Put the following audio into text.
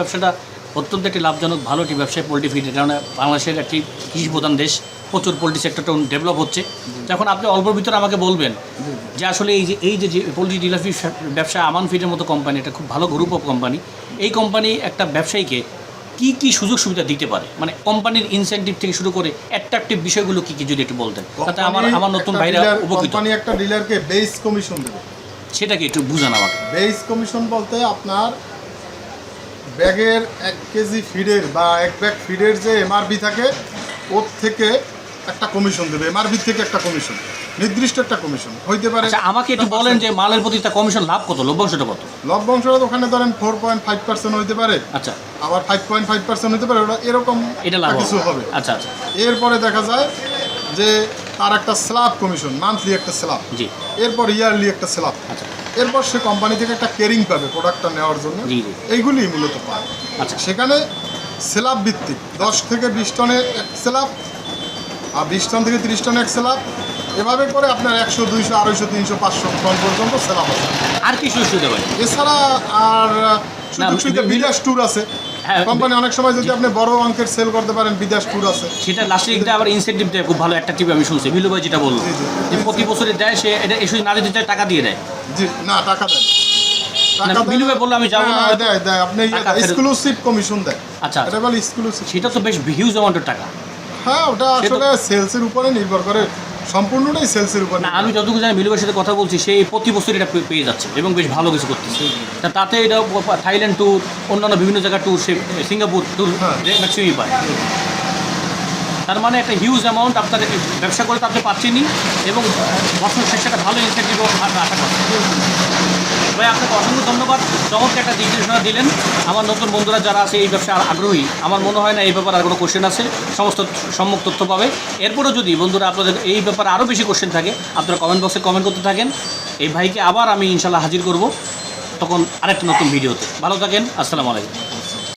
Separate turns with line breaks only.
ব্যবসাটা অত্যন্ত একটি লাভজনক ভালো একটি ব্যবসায় পোলট্রি ফিডের কারণে বাংলাদেশের একটি কৃষি প্রধান দেশ প্রচুর পোলট্রি সেক্টরটা ডেভেলপ হচ্ছে। এখন আপনি অল্প ভিতরে আমাকে বলবেন যে আসলে এই যে এই যে পোলট্রি ডিলার ব্যবসা আমান ফিডের মতো কোম্পানি এটা খুব ভালো গ্রুপ অফ কোম্পানি এই কোম্পানি একটা ব্যবসায়ীকে কি কি সুযোগ সুবিধা দিতে পারে? মানে কোম্পানির ইনসেন্টিভ থেকে শুরু করে অ্যাট্রাকটিভ বিষয়গুলো কি কি যদি একটু বলতেন? তাতে আমার আমার নতুন ভাইরা উপকৃত।
কোম্পানি একটা ডিলারকে বেস কমিশন দেবে।
সেটাকে একটু বুঝান আমাকে।
বেস কমিশন বলতে আপনার ব্যাগের এক কেজি ফিডের বা এক ব্যাগ ফিডের যে এমআরপি থাকে ওর থেকে একটা কমিশন দেবে। এমআরপি থেকে একটা কমিশন নির্দিষ্ট একটা কমিশন হইতে পারে
আচ্ছা আমাকে একটু বলেন যে মালের প্রতি তার কমিশন লাভ কত? লভ্যাংশটা কত?
লভ্যাংশটা ওখানে ধরেন ফোর পয়েন্ট ফাইভ পার্সেন্ট হইতে পারে।
আচ্ছা।
আবার ফাইভ পয়েন্ট ফাইভ পার্সেন্ট হতে পারে ওটা এরকম
এটা লাভ
কিছু হবে।
আচ্ছা আচ্ছা।
এরপরে দেখা যায় যে তার একটা স্ল্যাব কমিশন মান্থলি একটা স্ল্যাব
জি।
এরপর ইয়ারলি একটা স্ল্যাব
আচ্ছা।
এরপর সে কোম্পানি থেকে একটা কেরিং পাবে প্রোডাক্টটা নেওয়ার জন্য। এইগুলি মূলত পায়।
আচ্ছা।
সেখানে স্ল্যাব ভিত্তিক দশ থেকে বিশ টনে এক স্ল্যাব আর বিশ টন থেকে তিরিশ টনে এক স্ল্যাব এভাবে করে আপনার একশো দুইশো আড়াইশো তিনশো পাঁচশো টন পর্যন্ত স্ল্যাব আছে।
আর কি সুযোগ সুবিধা পাই
এছাড়া আর সুযোগ সুবিধা বিদেশ ট্যুর আছে।
হ্যাঁ,
কোম্পানি অনেক সময় যদি আপনি বড় অঙ্কের সেল করতে পারেন বিদেশ ট্যুর আছে।
সেটা লাস্টে একটা আবার ইনসেন্টিভ দেয় খুব ভালো একটা টিপ আমি শুনছি। মিলু ভাই যেটা বলল। যে প্রতি বছরে দেয় সে এটা এসে না দিতে টাকা দিয়ে দেয়।
জি না টাকা দেন।
আমি যাব না,
দেয় দেয় আপনি এক্সক্লুসিভ কমিশন দেয়।
আচ্ছা,
এটা বলে এক্সক্লুসিভ
সেটা তো বেশ হিউজ অ্যামাউন্টের টাকা।
হ্যাঁ ওটা আসলে সেলসের উপরে নির্ভর করে সম্পূর্ণটাই সেলসের উপর
না আমি যতটুকু জানি মিলু সাথে কথা বলছি সে প্রতি বছর এটা পেয়ে যাচ্ছে এবং বেশ ভালো কিছু করতেছে। তা তাতে এটা থাইল্যান্ড ট্যুর অন্যান্য বিভিন্ন জায়গার ট্যুর সে সিঙ্গাপুর ট্যুর। ম্যাক্সিমামই পায়। তার মানে একটা হিউজ অ্যামাউন্ট আপনার ব্যবসা করে তো আপনি পাচ্ছেনই এবং বছর শেষে একটা ভালো ইনসেন্টিভ আশা করছেন ভাই, আপনাকে অসংখ্য ধন্যবাদ। চমৎকার একটা নির্দেশনা দিলেন। আমার নতুন বন্ধুরা যারা আছে, এই ব্যবসায় আগ্রহী, আমার মনে হয় না এই ব্যাপারে আর কোনো কোশ্চেন আছে। সমস্ত সম্মুখ তথ্য পাবে। এরপরেও যদি বন্ধুরা আপনাদের এই ব্যাপারে আরও বেশি কোশ্চেন থাকে, আপনারা কমেন্ট বক্সে কমেন্ট করতে থাকেন। এই ভাইকে আবার আমি ইনশাল্লাহ হাজির করব তখন আরেকটা নতুন ভিডিওতে। ভালো থাকেন, আসসালামু আলাইকুম।